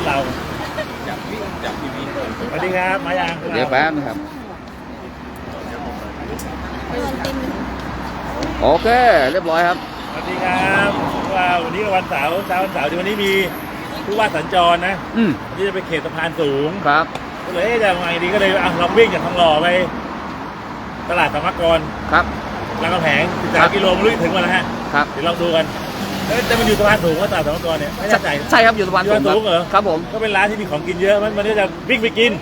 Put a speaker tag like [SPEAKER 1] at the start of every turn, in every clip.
[SPEAKER 1] ถเรา
[SPEAKER 2] จากวิ่งจากทีวี
[SPEAKER 1] สวัสดีครับมายัง
[SPEAKER 3] เดี๋ยวแป๊บนะครับ โอเค เรียบร้อยครับ
[SPEAKER 1] สวัสดีครับว่าวันนี้ก็วันเสาร์เช้าวันเสาร์ที่วันนี้มีผู้ว่าสัญจรนะ
[SPEAKER 3] อืม
[SPEAKER 1] วันนี้จะไปเขตสะพานสูง
[SPEAKER 3] ครับ
[SPEAKER 1] ก็เลยเอ๊ะจะยังไงดีก็เลยอะลองวิ่งจากทองหล่อไป ตลาดสามกร
[SPEAKER 3] ครับ
[SPEAKER 1] รามคำแหง
[SPEAKER 3] ครับ
[SPEAKER 1] 13กิโลไม่รู้จะถึงวันแล้วฮะ
[SPEAKER 3] ครับ
[SPEAKER 1] เดี๋ยวลองดูกัน เอ๊ะแต่มันอยู่สะพานสูงว่าตลาดสามกรเนี่ยไม่แน่ใจ
[SPEAKER 3] ใช่ครับอยู่สะพานสูง
[SPEAKER 1] อยู่สะพานสูงเหรอ
[SPEAKER 3] ครับผม
[SPEAKER 1] ก็เป็นร้านที่มีของกินเยอะ มันมันก็จะวิ่งไปกิน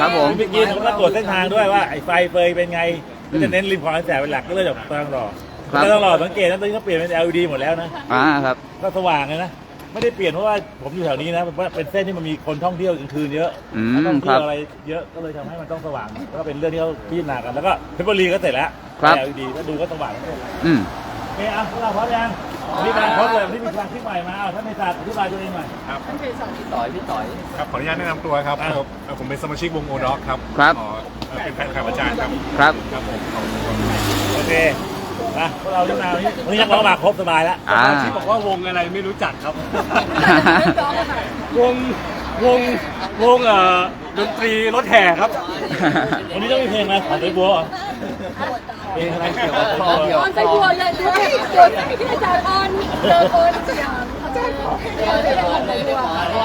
[SPEAKER 3] ครับผม
[SPEAKER 1] วิ่งไปกินแล้วก็ตรวจเส้นทางด้วยว่าไอ้ไฟเฟยเป็นไงก็จะเน้นริมคลองแสบเป็นหลักก็เลยจากทางหล่อ
[SPEAKER 3] ครับ
[SPEAKER 1] แต่ทางหล่อสังเกตนะตอนนี้เขาเปลี่ยนเป็น LED หมดแล้วนะ
[SPEAKER 3] อ่าครับ
[SPEAKER 1] ก็สว่างเลยนะ ไม่ได้เปลี่ยนเพราะว่าผมอยู่แถวนี้นะเพราะว่าเป็นเส้นที่มันมีคนท่องเที่ยวกลางคืนเยอะ
[SPEAKER 3] อืม
[SPEAKER 1] นักท่อง
[SPEAKER 3] ครั
[SPEAKER 1] เที่ย
[SPEAKER 3] บ
[SPEAKER 1] วอะไรเยอะก็เลยทำให้มันต้องสว่างแล้วก็เป็นเรื่องที่เขาพิจารณากันแล้วก็เพชรบุรีก็เสร็จแล้ว
[SPEAKER 3] ครับ
[SPEAKER 1] LED ก็ดูก็สว่างทั้งหมด
[SPEAKER 3] อืม
[SPEAKER 1] โอเคอะพวกเราพร้อมยัง นี่กำลังครบเลยนี่มีทางขึ้นใหม่มาเอาท่านในศาสตร์อธิบายตัวเองหน่อย
[SPEAKER 2] พี่ต่อยพี่ต่อย
[SPEAKER 4] ครับขออนุญาตแนะนำตัวครับ
[SPEAKER 1] อะ
[SPEAKER 4] ผมเอ่อผมเป็นสมาชิกวงโอด็อกครับ
[SPEAKER 3] ครับ
[SPEAKER 4] ขอเอ่อเป็นแฟนคลับอาจารย์ครับ
[SPEAKER 3] ครับ
[SPEAKER 4] ครับผมขอบคุณครับ
[SPEAKER 1] โอเคอะพวกเราที่มาวันนี้วันนี้นักร้องมาครบสบายแล้ว
[SPEAKER 3] อ่า
[SPEAKER 4] ที่บอกว่าวงอะไรไม่รู้จักครับ วงวงวงเอ่อดนตรีรถแห่ครับ
[SPEAKER 1] วันนี้ต้องมีเพลงอะไรของไอ้บัวเหรอ เพลงอะไรเกี่ยวกับไอ้บัว
[SPEAKER 3] เกี่ยว
[SPEAKER 5] ออนไปบัวเลยดูที่โดนที่อาจารย์ออนเจอคนอย่อาจารย์ออนไปบัว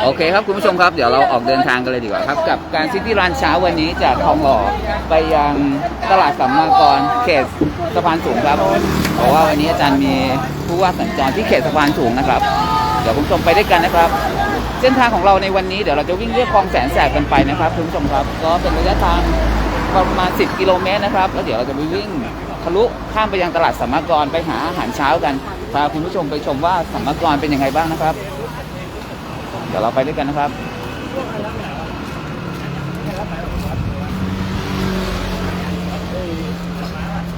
[SPEAKER 3] โอเคครับคุณผู้ชมครับเดี๋ยวเราออกเดินทางกันเลยดีกว่าครับ กับการซิตี้รันเช้าวันนี้จากทองหล่อไปยังตลาดสัมมากรเขตสะพานสูงครับเพราะว่าวันนี้อาจารย์มีผู้ว่าสัญจรที่เขตสะพานสูงนะครับ เดี๋ยวคุณผู้ชมไปด้วยกันนะครับ เส้นทางของเราในวันนี้เดี๋ยวเราจะวิ่งเรียบคลองแสนแสบกันไปนะครับคุณผู้ชมครับ ก็เป็นระยะทาง ประมาณ 10 กิโลเมตรนะครับ แล้วเดี๋ยวเราจะไปวิ่งทะลุข้ามไปยังตลาดสัมมากรไปหาอาหารเช้ากันพาคุณผู้ชมไปชมว่าสัมมากรเป็นยังไงบ้างนะครับ เดี๋ยวเราไปด้วยกันนะครับ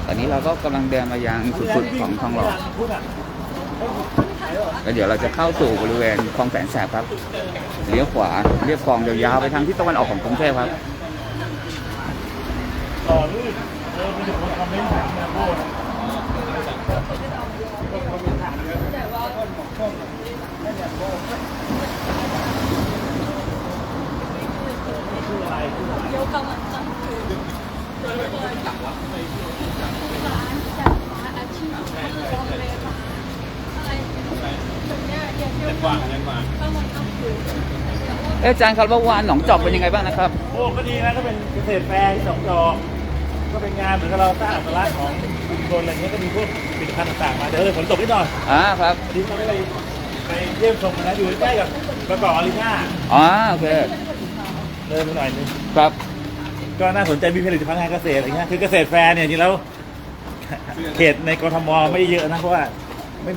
[SPEAKER 3] ตอนนี้เราก็กำลังเดินมายังสุดๆของทองหล่อแล้วเดี๋ยวเราจะเข้าสู่บริเวณคลองแสนแสบครับ เลี้ยวขวาเรียบคลองยาวๆไปทางทิศตะวันออกของกรุงเทพครับ
[SPEAKER 1] ต่อลื่น เอออามนะโบ้นะชื่ออะไรชื่ออะไร
[SPEAKER 5] เดี๋ยวกำลังจะถึงอาชีพลองเลยค่ะอะไรตรงเนี้ยอย่างเดียว
[SPEAKER 4] ว่างยังว่าง
[SPEAKER 5] ก็มันต้องอยู่
[SPEAKER 3] เอ๊ะอาจารย์ครับเมื่อวานหนองจอกเป็นยังไงบ้างนะครับ
[SPEAKER 1] โอ้ก็ดีนะก็เป็นเกษตรแฟร์สองจอก ก็เป็นงานเหมือนกับเราสร้างอัตลักษณ์ของชุมชนอะไรเงี้ยก็มีพวกผลิตภัณฑ์ต่างๆมาเดี๋ยวเลยฝนตกนิดหน่อย
[SPEAKER 3] อ่าครับ
[SPEAKER 1] วันนี้เราไม่ได้ไปเยี่ยมชมกันนะอยู่ใกล้กับประกอบอารีนา
[SPEAKER 3] อ๋อโอเค
[SPEAKER 1] เดินไปหน่อยนึง
[SPEAKER 3] ครับ
[SPEAKER 1] ก็น่าสนใจมีผลิตภัณฑ์ทางเกษตรอะไรเงี้ยคือเกษตรแฟร์เนี่ยจริงแล้วเขตในกรทมไม่เยอะนะเพราะว่าไม่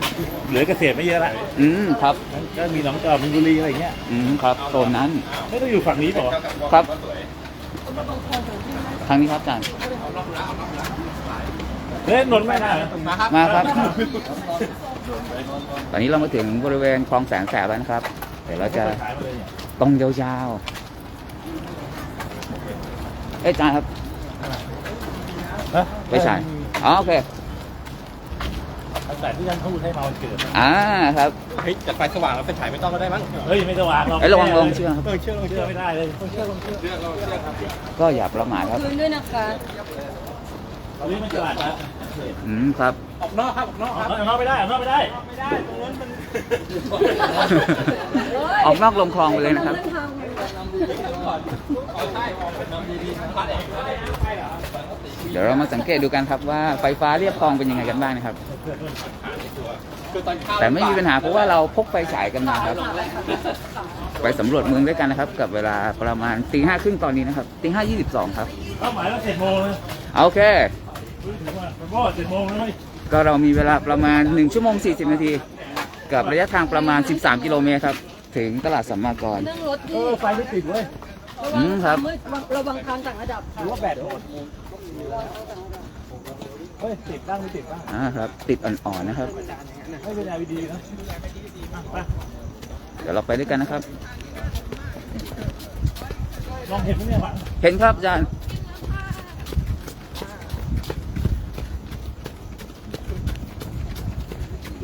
[SPEAKER 1] เหลือเกษตรไม่เยอะละ
[SPEAKER 3] อืมครับ
[SPEAKER 1] ก็มีหนองจอกมีนบุรีอะไรเงี้ย
[SPEAKER 3] อืมครับโซนนั้น
[SPEAKER 1] ไม่ต้องอยู่ฝั่งนี้เปล่า
[SPEAKER 3] ครับ ทางนี้ครับอาจารย์
[SPEAKER 1] เฮ้ยนนท์ไม่ได้เหรอ
[SPEAKER 3] มาครับ ตอนนี้เรามาถึงบริเวณคลองแสนแสบแล้วนะครับ เดี๋ยวเราจะ
[SPEAKER 1] ขายมาเลยเนี่ย
[SPEAKER 3] ตรงยาวๆ เอ้ยอาจารย์ครับ
[SPEAKER 1] ฮะ
[SPEAKER 3] ไปฉายอ๋อโอเค
[SPEAKER 1] แต่ที่ท่านพูดให้มาวันเกิด
[SPEAKER 3] อ่าครับ
[SPEAKER 2] เฮ้ยจัดไฟสว่างแล้วไฟฉายไม่ต้องก็ได้มั้ง
[SPEAKER 1] เฮ้ยไม่สว่างหรอก
[SPEAKER 3] เอ้ยระวังลงเชื่อครับ
[SPEAKER 2] เออเชื่อลอง
[SPEAKER 1] เชื่
[SPEAKER 2] เชื่
[SPEAKER 1] อ
[SPEAKER 2] อ
[SPEAKER 1] ไม่ได้เลยต้องเชื่อต้องเชื่อ
[SPEAKER 2] เชื่อลองเชื่อครับ
[SPEAKER 3] ก็อย่าประมาทครับ
[SPEAKER 5] คืนด้วยนะคะ
[SPEAKER 1] ตอนนี้มันตลาดนะ
[SPEAKER 3] อืมครับ
[SPEAKER 2] ออกนอกครับออกนอก
[SPEAKER 1] อ
[SPEAKER 2] ค
[SPEAKER 1] อ
[SPEAKER 2] รับ
[SPEAKER 1] กนอกไม่ได้ออกนอกไม่ได้
[SPEAKER 2] ไม่ได้ตรงนั้นมัน
[SPEAKER 3] ออกนอกลงคลองไปเลยนะครับเดี๋ ยวเรามาสังเกตดูกันครับว่าไฟฟ้าเรียบคลองเป็นยังไงกันบ้างนะครับ
[SPEAKER 2] คือตอนเข้า
[SPEAKER 3] แต่ไม่มีปัญหาเพราะว่าเราพกไฟฉายกันมาครับ ไปสำรวจเมืองด้วยกันนะครับ กับเวลาประมาณตีห้าครึ่งตอนนี้นะครับตีห้ายี่สิบสองครับ
[SPEAKER 1] เป้าหมายเราเจ็ดโมงเลย
[SPEAKER 3] โอเค
[SPEAKER 1] ถือว่าเป็นว่าเจ็ดโมงแล้วไหม
[SPEAKER 3] ก็เรามีเวลาประมาณ1ชั่วโมง40นาที กับระยะทางประมาณ13กิโลเมตรครับ ถึงตลาดสัมมากร
[SPEAKER 5] นั่งรถ
[SPEAKER 1] เอ
[SPEAKER 5] ที่
[SPEAKER 1] อไฟไม่ติดเว้ย
[SPEAKER 3] อืมครับ
[SPEAKER 5] ระวังทางต่างระดับ
[SPEAKER 1] หรือว่าแบตหมด เฮ้ยติดบ้างไม่ติดบ้าง
[SPEAKER 3] อ่าครับ ติดอ่อนๆนะครับ
[SPEAKER 1] ไม่เป็น LED นะอะไป
[SPEAKER 3] เดี๋ยวเราไปด้วยกันนะครับ
[SPEAKER 1] ลองเห็นไหมเนี่ยหวัง
[SPEAKER 3] เห็นครับอาจารย์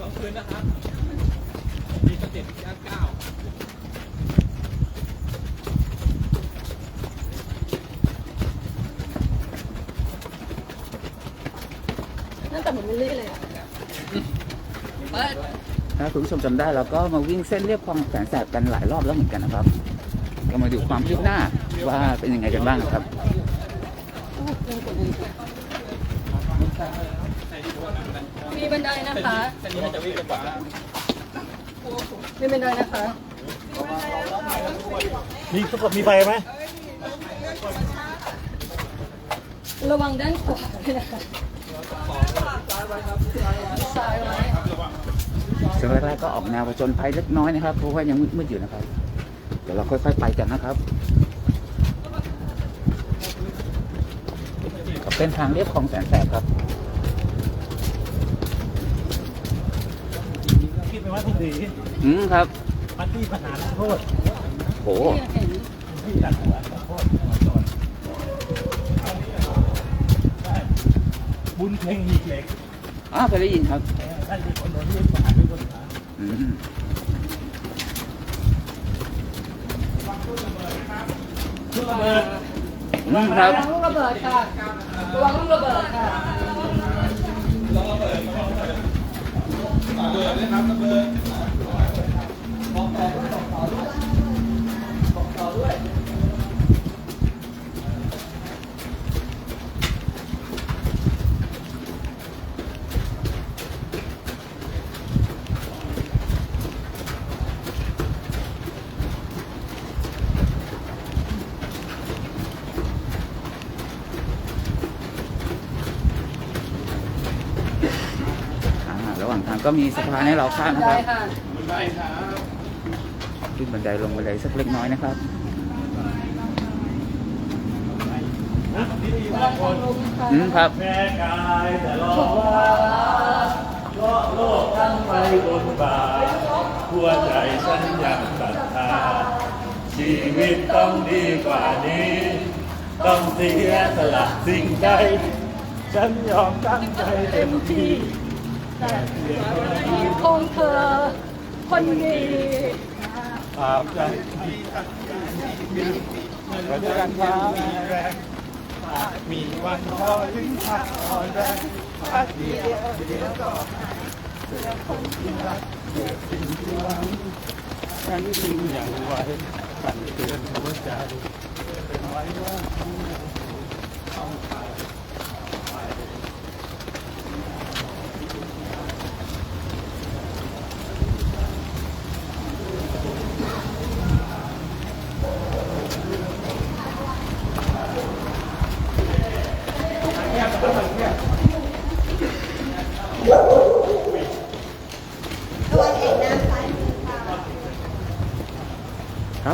[SPEAKER 2] ลองคืนนะครับมีสเต็ปย่างเก้า
[SPEAKER 5] บุลลี่เลยอะ
[SPEAKER 3] ถ้าคุณผู้ชมจำได้เราก็มาวิ่งเส้นเรียบคลองแสนแสบกันหลายรอบแล้วเหมือนกันนะครับ ก็มาดูความคืบหน้าว่าเป็นยังไงกันบ้างครับ
[SPEAKER 5] มีบันไดนะคะ
[SPEAKER 2] เส้นนี้มันจะวิ่งไปกว่า
[SPEAKER 5] มีบันไดนะคะ
[SPEAKER 1] มีมีไฟไหม
[SPEAKER 5] ระวังด้านขวาด้วยนะคะซ้ายไว้
[SPEAKER 3] ช่วงแรกๆก็ออกแนวผจญภัยเล็กน้อยนะครับเพราะว่ายังมืดๆอยู่นะครับ เดี๋ยวเราค่อยๆไปกันนะครับกับเป็นทางเรียบคลองแสนแสบครับ
[SPEAKER 1] คิดไปว่าทุกสี
[SPEAKER 3] อืมครับ
[SPEAKER 1] มันที่ปัญหาโทษ
[SPEAKER 3] โห
[SPEAKER 5] ที่เห็น
[SPEAKER 1] ที่ดักหัวโทษบุญเพ่งหีกเหล็ก
[SPEAKER 3] อ้าวเคยได้ยินครับ
[SPEAKER 1] ท่านที่คนโดนเรียกประหารเป็นคน
[SPEAKER 3] อืม
[SPEAKER 1] ทุกระเบิด
[SPEAKER 3] อืมครับ
[SPEAKER 5] ระวังลูกระเบิดค่ะระวังลูกระเบิดค่ะ
[SPEAKER 3] อ่าระหว่างทาง ก็มีสะพานให้เราข้ามนะค
[SPEAKER 5] ได้
[SPEAKER 3] รับ
[SPEAKER 5] ค่ะ
[SPEAKER 3] ขึ้นบันไดลงบันไดสักเล็กน้อยนะครับ
[SPEAKER 5] ระวังทางลมค่ะ
[SPEAKER 3] อืมครับ
[SPEAKER 1] แม่กายแต่รอว่าเลาะโลกทั้งไปบนบาหัวใจฉันยังศรัทธาชีวิตต้องดีกว่านี้ ต้องเสียสละสิ่งใดฉันยอมตั้งใจเต็มที่ แต่
[SPEAKER 5] คงเธอคนดี
[SPEAKER 1] ภาพใจเราจะกันความมีแรงมีวันพอถึงทางอ่อนแรงพักเดียวเดียวก็เจอคนที่รักเจอสิ่งที่หวังฉันจึงอย่างไว้ปั่นเตือนหัวใจเป็นไว้ว่า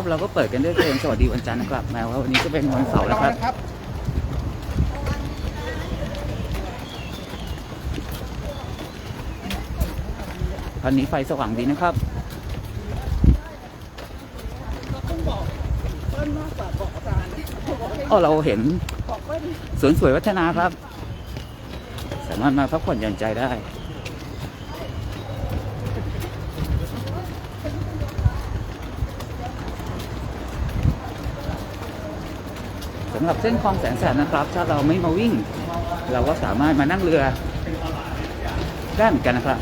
[SPEAKER 3] เราก็เปิดกันด้วยเพลงสวัสดีวันจันทร์นะครับแม้ว่าวันนี้จะเป็นวันเสาร์แล้วครับ ตอนนี้ไฟสว่างดีนะครับอ๋อเราเห็นสวนสวยวัฒนาครับ สามารถมาพักผ่อนหย่อนใจได้ำหรับเส้นคลองแสนแสบนะครับ ถ้าเราไม่มาวิ่ง เราก็สามารถมานั่งเรือได้เหมือนกันนะครับ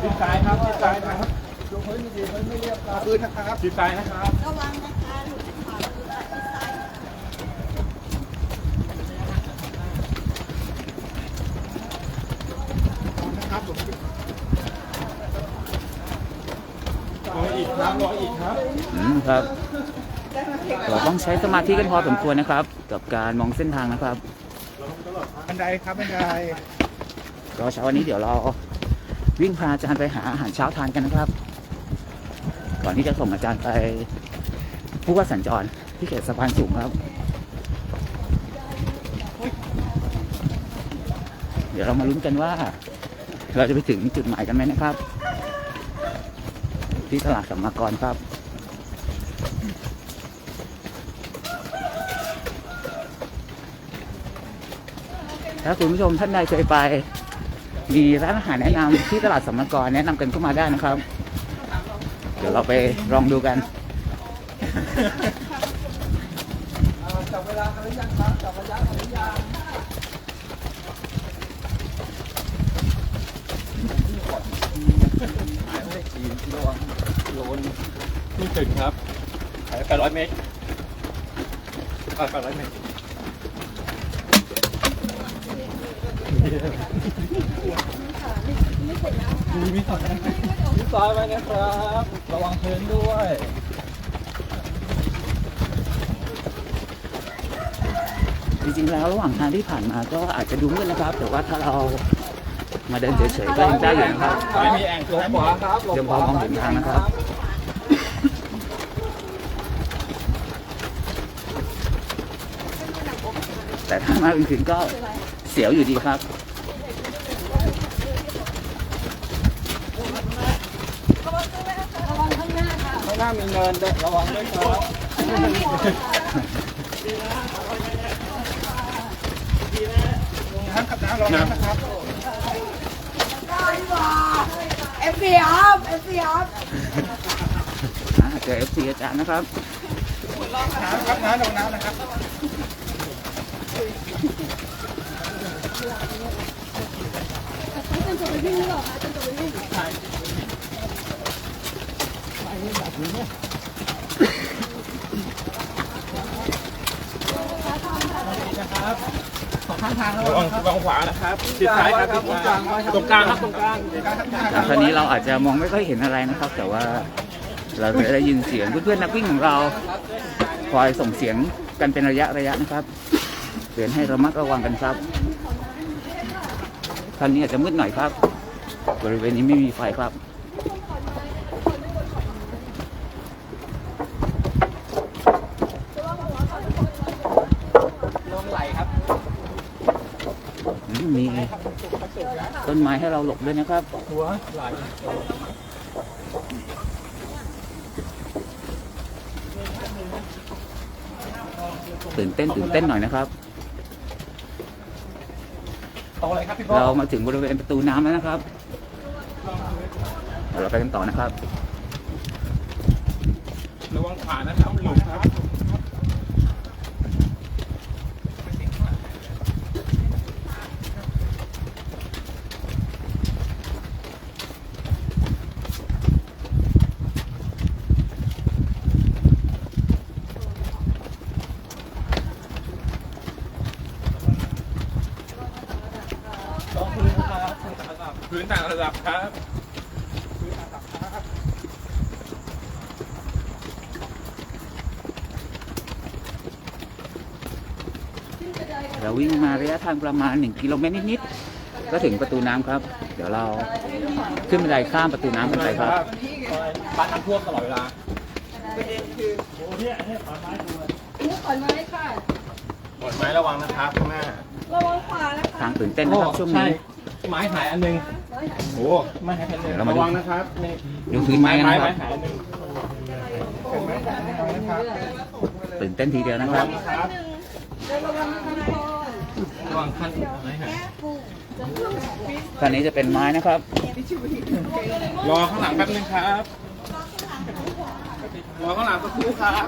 [SPEAKER 2] ชิดซ้ายครับชิดซ้ายนะครับดูพื้นดีๆพื้นไม่เรียบครับพื้นนะครับชิดซ้ายนะครับ
[SPEAKER 5] ระวังนะคะหลุดขวาหลุดซ้าย
[SPEAKER 2] ร ออีกครับรออีกครับ
[SPEAKER 3] อืมครับเราต้องใช้สมาธิกันพอสมควรนะครับ กับการมองเส้นทางนะครับ
[SPEAKER 2] บันไดครับบันได
[SPEAKER 3] ก็เช้าวันนี้เดี๋ยวเราวิ่งพาอาจารย์ไปหาอาหารเช้าทานกันนะครับ ก่อนที่จะส่งอาจารย์ไปผู้ว่าสัญจรที่เขตสะพานสูงครับ เดี๋ยวเรามาลุ้นกันว่า เราจะไปถึงจุดหมายกันไหมนะครับ ที่ตลาดสัมมากรครับ ถ้าคุณผู้ชมท่านใดเคยไป มีร้านอาหารแนะนำที่ตลาดสัมมกรแนะนำกันเข้ามาได้นะครับ เดี๋ยวเราไปลองดูกัน
[SPEAKER 2] เวลากันหรือยังครับจับระยะกันหรือยัง
[SPEAKER 4] ไม่ถึงครับขาย800เมตรอ่า800เมตร
[SPEAKER 2] พี่ซอยไว้นะครับ ระวังเพลินด้วย
[SPEAKER 3] จริงๆแล้วระหว่างทางที่ผ่านมาก็อาจจะดูมืดนะครับ แต่ว่าถ้าเรามาเดินเฉยๆก็ยังได้อยู่นะครับ
[SPEAKER 2] ไม่มีแอ่งหลบขวาครับหลบ
[SPEAKER 3] เดี๋ยวพอมองเห็นทางนะครับ แต่ถ้า มากลางคืนก็เสียวอยู่ดีครับ
[SPEAKER 5] ระวังข้างหน้าค่ะ
[SPEAKER 2] ข้างหน้ามีเนินด้วยระวังด้วยครับ
[SPEAKER 5] ไม่มีค่ะ
[SPEAKER 2] น้ำกับน้ำระวังนะครับ
[SPEAKER 5] เอฟซีครับเอฟซีครับ
[SPEAKER 3] อ่าเจอ FC อาจารย์นะครับ
[SPEAKER 2] น้ำครับน้ำลงน้ำนะครับ
[SPEAKER 5] จนจบไปวิ่งห รือเปล่าคะจนจบไปวิ่ง
[SPEAKER 2] สองข้างทางระ
[SPEAKER 4] ระ
[SPEAKER 2] วั
[SPEAKER 4] วั
[SPEAKER 2] ง
[SPEAKER 4] ง
[SPEAKER 2] ครับ
[SPEAKER 4] ระวังขวานะครับชิดซ้ายครับชิดซ้ายตรงกลางครับตรงกลาง
[SPEAKER 3] แต่คราวนี้เราอาจจะมองไม่ค่อยเห็นอะไรนะครับ แต่ว่าเราจะได้ยินเสียงเพื่อนๆนักวิ่งของเรา คอยส่งเสียงกันเป็นระยะระยะนะครับ เตือนให้ระมัดระวังกันครับครั้นี้อาจจะมืดหน่อยครับ บริเวณนี้ไม่มีไฟครับ
[SPEAKER 2] ลงไหลครับ
[SPEAKER 3] อืมมีต้นไม้ให้เราหลบด้วยนะครับ
[SPEAKER 2] หัวไหล
[SPEAKER 3] ตื่นเต้นตื่นเต้นหน่อยนะครับ
[SPEAKER 2] ตรง อะไรครับพี่บอ
[SPEAKER 3] เรา
[SPEAKER 2] ล
[SPEAKER 3] มาถึงบริเวณประตูน้ำแล้วนะครับเดี๋ยวเราไปกันต่อนะครับ
[SPEAKER 4] ระวังขวานะครับหลุมครับ
[SPEAKER 2] สองพื้นครับพื้น ต่างระดับ
[SPEAKER 4] พื้นต่างระดับครับ
[SPEAKER 3] เราวิ่งมาระยะทางประมาณ 1 กิโลเมตรนิดๆ ก็ถึงประตูน้ำครับ เดี๋ยวเราขึ้นบันไดข้ามประตูน้ำกันไปครับ
[SPEAKER 2] บ้านน้ำท่วมตลอดเวลา
[SPEAKER 5] นี่ขอนไม้ค่ะ
[SPEAKER 4] หมดไม้ระวังนะครับข้างหน้า
[SPEAKER 5] ระวังขวานะคะ
[SPEAKER 3] ทางตื่นเต้นนะครับช่วงนี้
[SPEAKER 2] ไม้หายอันหนึง
[SPEAKER 4] โอ้
[SPEAKER 2] ไม้หายอันหนึง
[SPEAKER 3] เดี๋ยวเรามา
[SPEAKER 4] ระ
[SPEAKER 3] ดู
[SPEAKER 4] วังนะครับนี่
[SPEAKER 3] ดูพื้นไม้กัน
[SPEAKER 4] ไม้
[SPEAKER 3] นะค
[SPEAKER 4] ไม้
[SPEAKER 3] รับ
[SPEAKER 4] หายอันหนึ่ง
[SPEAKER 3] ตื่นเต้นทีเดียวนะครับ
[SPEAKER 4] ครับ
[SPEAKER 5] ระวังข้างคอ
[SPEAKER 2] ระวังขั้นไม้หาย
[SPEAKER 3] คราวนี้จะเป็นไม้นะครับ
[SPEAKER 4] รอข้างหลังแป๊บนึงครับ รอข้างหลังสักครู่ครับ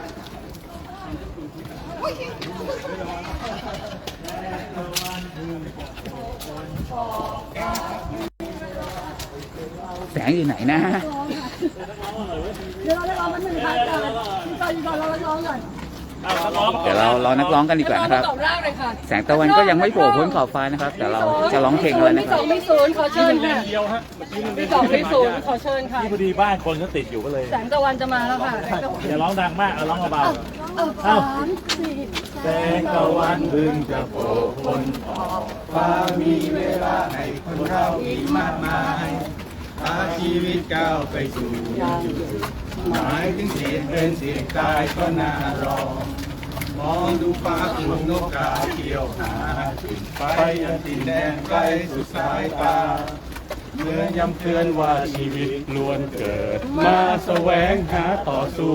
[SPEAKER 3] แสงอยู่ไหนนะ
[SPEAKER 5] เดี๋ยวเราได้ร้องมันหนึ่งครั้งก่อนพี่ก่อนพี่ก่อนเราร้องก่อน
[SPEAKER 3] เดี๋ยวเรารอนักร้องกันดีกว่านะครับ
[SPEAKER 5] สองร่างเลยค่ะ
[SPEAKER 3] แสงตะวันก็ยังไม่โผล่พ้นขอบฟ้านะครับ แต่เราจะร้องเพลงอะไรนะ
[SPEAKER 5] มี
[SPEAKER 3] ค
[SPEAKER 5] ส
[SPEAKER 3] รั
[SPEAKER 5] อบ งมีศูนย์ขอเชิญค่ะ
[SPEAKER 4] เดียวฮะเมื่อกี้มัน
[SPEAKER 5] มีสองมีศูนย์ขอเชิญค่ะ
[SPEAKER 1] ที่พอดีบ้านคนก็ติดอยู่ก็เลย
[SPEAKER 5] แสงตะวันจะมาแล้วค่ะ
[SPEAKER 1] อย่าร้องดังมากเอาร้องเบา
[SPEAKER 5] เออสามสี่
[SPEAKER 1] ๆแสงตะวันเพึ่งจะโผล่พ้น
[SPEAKER 2] ฟ้ามีเวลาให้คนเราอีกมากมาย พาชีวิตก้าวไปสู่จุดหมายถึงเสียงเป็นเสียงตายก็น่ารอมองดูฟ้าคุณนกกาเที่ยวหาไปอันตินแดนไกลสุดสายตาเมื่อยำเตือนว่าชีวิต
[SPEAKER 1] ล้วนเกิด มาแสวงหาต่อสู้